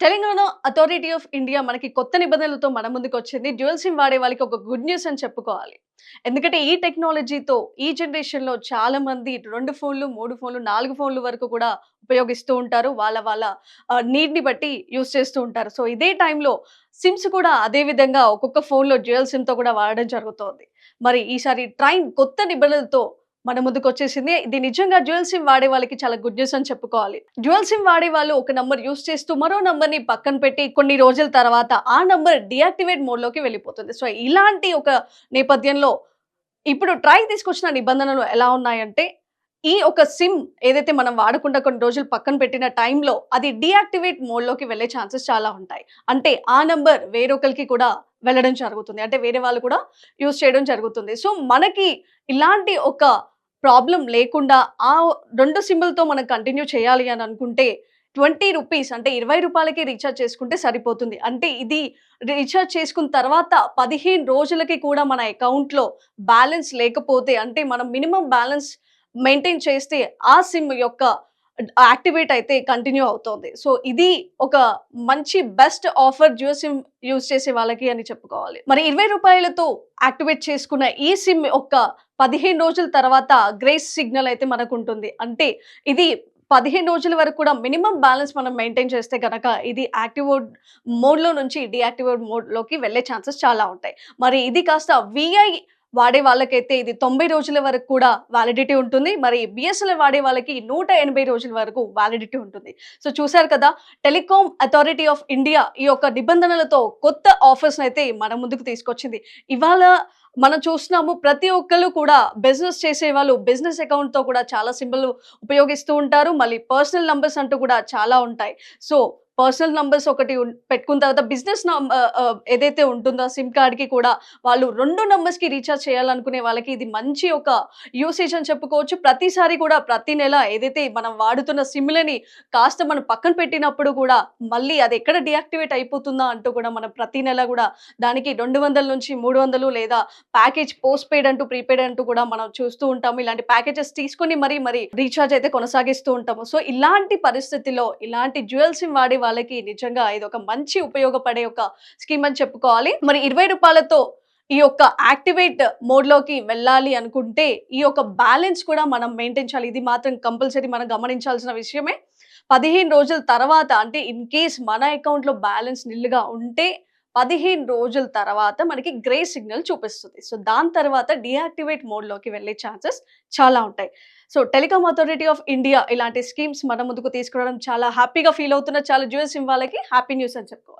Telangana authority of India మనకి కొత్త నిబంధనలతో మన ముందుకు వచ్చింది. డ్యూయల్ సిమ్ వాడే వాళ్ళకి ఒక గుడ్ న్యూస్ అని చెప్పుకోవాలి. ఎందుకంటే ఈ టెక్నాలజీతో ఈ జనరేషన్లో చాలా మంది రెండు ఫోన్లు మూడు ఫోన్లు నాలుగు ఫోన్లు వరకు కూడా ఉపయోగిస్తూ ఉంటారు. వాళ్ళ వాళ్ళ నీడ్ని బట్టి యూస్ చేస్తూ ఉంటారు. సో ఇదే టైంలో సిమ్స్ కూడా అదే విధంగా ఒక్కొక్క ఫోన్లో డ్యూయల్ సిమ్తో కూడా వాడడం జరుగుతోంది. మరి ఈసారి ట్రైన్ కొత్త నిబంధనలతో మన ముందుకు వచ్చేసింది. ఇది నిజంగా డ్యూయల్ సిమ్ వాడే వాళ్ళకి చాలా గుడ్ న్యూస్ అని చెప్పుకోవాలి. డ్యూయల్ సిమ్ వాడే వాళ్ళు ఒక నంబర్ యూస్ చేస్తూ మరో నంబర్ని పక్కన పెట్టి కొన్ని రోజుల తర్వాత ఆ నంబర్ డియాక్టివేట్ మోడ్లోకి వెళ్ళిపోతుంది. సో ఇలాంటి ఒక నేపథ్యంలో ఇప్పుడు ట్రై తీసుకొచ్చిన నిబంధనలు ఎలా ఉన్నాయంటే ఈ ఒక సిమ్ ఏదైతే మనం వాడకుండా కొన్ని రోజులు పక్కన పెట్టిన టైంలో అది డియాక్టివేట్ మోడ్లోకి వెళ్ళే ఛాన్సెస్ చాలా ఉంటాయి. అంటే ఆ నంబర్ వేరొకరికి కూడా వెళ్ళడం జరుగుతుంది. అంటే వేరే వాళ్ళు కూడా యూస్ చేయడం జరుగుతుంది. సో మనకి ఇలాంటి ఒక ప్రాబ్లం లేకుండా ఆ రెండు సింబల్తో మనం కంటిన్యూ చేయాలి అని అనుకుంటే ట్వంటీ రూపీస్ అంటే ఇరవై రూపాయలకి రీఛార్జ్ చేసుకుంటే సరిపోతుంది. అంటే ఇది రీఛార్జ్ చేసుకున్న తర్వాత పదిహేను రోజులకి కూడా మన అకౌంట్లో బ్యాలెన్స్ లేకపోతే అంటే మనం మినిమం బ్యాలెన్స్ మెయింటైన్ చేస్తే ఆ సిమ్ యొక్క యాక్టివేట్ అయితే కంటిన్యూ అవుతోంది. సో ఇది ఒక మంచి best offer Jio SIM use చేసే వాళ్ళకి అని చెప్పుకోవాలి. మరి ఇరవై రూపాయలతో యాక్టివేట్ చేసుకున్న ఈ సిమ్ ఒక పదిహేను రోజుల తర్వాత గ్రేస్ సిగ్నల్ అయితే మనకు ఉంటుంది అంటే ఇది పదిహేను రోజుల వరకు కూడా మినిమం బ్యాలెన్స్ మనం మెయింటైన్ చేస్తే కనుక ఇది యాక్టివేట్ మోడ్లో నుంచి డియాక్టివేట్ మోడ్లోకి వెళ్ళే ఛాన్సెస్ చాలా ఉంటాయి. మరి ఇది కాస్త విఐ వాడే వాళ్ళకైతే ఇది తొంభై రోజుల వరకు కూడా వ్యాలిడిటీ ఉంటుంది. మరి బిఎస్ఎన్ఎల్ వాడే వాళ్ళకి నూట ఎనభై రోజుల వరకు వ్యాలిడిటీ ఉంటుంది. సో చూశారు కదా టెలికాం అథారిటీ ఆఫ్ ఇండియా ఈ యొక్క నిబంధనలతో కొత్త ఆఫర్స్ అయితే మన ముందుకు తీసుకొచ్చింది. ఇవాళ మనం చూస్తున్నాము ప్రతి ఒక్కరు కూడా బిజినెస్ చేసే వాళ్ళు బిజినెస్ అకౌంట్తో కూడా చాలా సింబల్ ఉపయోగిస్తూ ఉంటారు. మళ్ళీ పర్సనల్ నంబర్స్ అంటూ కూడా చాలా ఉంటాయి. సో పర్సనల్ నంబర్స్ ఒకటి పెట్టుకున్న తర్వాత బిజినెస్ ఏదైతే ఉంటుందో సిమ్ కార్డ్కి కూడా వాళ్ళు రెండు నంబర్స్కి రీఛార్జ్ చేయాలనుకునే వాళ్ళకి ఇది మంచి ఒక యూసేజ్ అని చెప్పుకోవచ్చు. ప్రతిసారి కూడా ప్రతి నెల ఏదైతే మనం వాడుతున్న సిమ్లని కాస్త మనం పక్కన పెట్టినప్పుడు కూడా మళ్ళీ అది ఎక్కడ డియాక్టివేట్ అయిపోతుందా అంటూ కూడా మనం ప్రతి నెల కూడా దానికి రెండు వందల నుంచి మూడు వందలు లేదా ప్యాకేజ్ పోస్ట్ పెయిడ్ అంటూ ప్రీపెయిడ్ అంటూ కూడా మనం చూస్తూ ఉంటాము. ఇలాంటి ప్యాకేజెస్ తీసుకొని మరి మరి రీఛార్జ్ అయితే కొనసాగిస్తూ ఉంటాము. సో ఇలాంటి పరిస్థితిలో ఇలాంటి జ్యువెల్ సిమ్ వాడే వాళ్ళకి నిజంగా ఇది ఒక మంచి ఉపయోగపడే ఒక స్కీమ్ అని చెప్పుకోవాలి. మరి ఇరవై రూపాయలతో ఈ యొక్క యాక్టివేట్ మోడ్లోకి వెళ్ళాలి అనుకుంటే ఈ యొక్క బ్యాలెన్స్ కూడా మనం మెయింటైన్ చేయాలి. ఇది మాత్రం కంపల్సరీ మనం గమనించాల్సిన విషయమే. పదిహేను రోజుల తర్వాత అంటే ఇన్ కేస్ మన అకౌంట్లో బ్యాలెన్స్ నిల్లుగా ఉంటే పదిహేను రోజుల తర్వాత మనకి గ్రే సిగ్నల్ చూపిస్తుంది. సో దాని తర్వాత డియాక్టివేట్ మోడ్లోకి వెళ్ళే ఛాన్సెస్ చాలా ఉంటాయి. So Telecom Authority of India ఇలాంటి స్కీమ్స్ మన ముందుకు తీసుకురావడం చాలా హ్యాపీగా ఫీల్ అవుతున్న చాలా జ్యూస్ వాళ్ళకి హ్యాపీ న్యూస్ అని చెప్పుకోవాలి.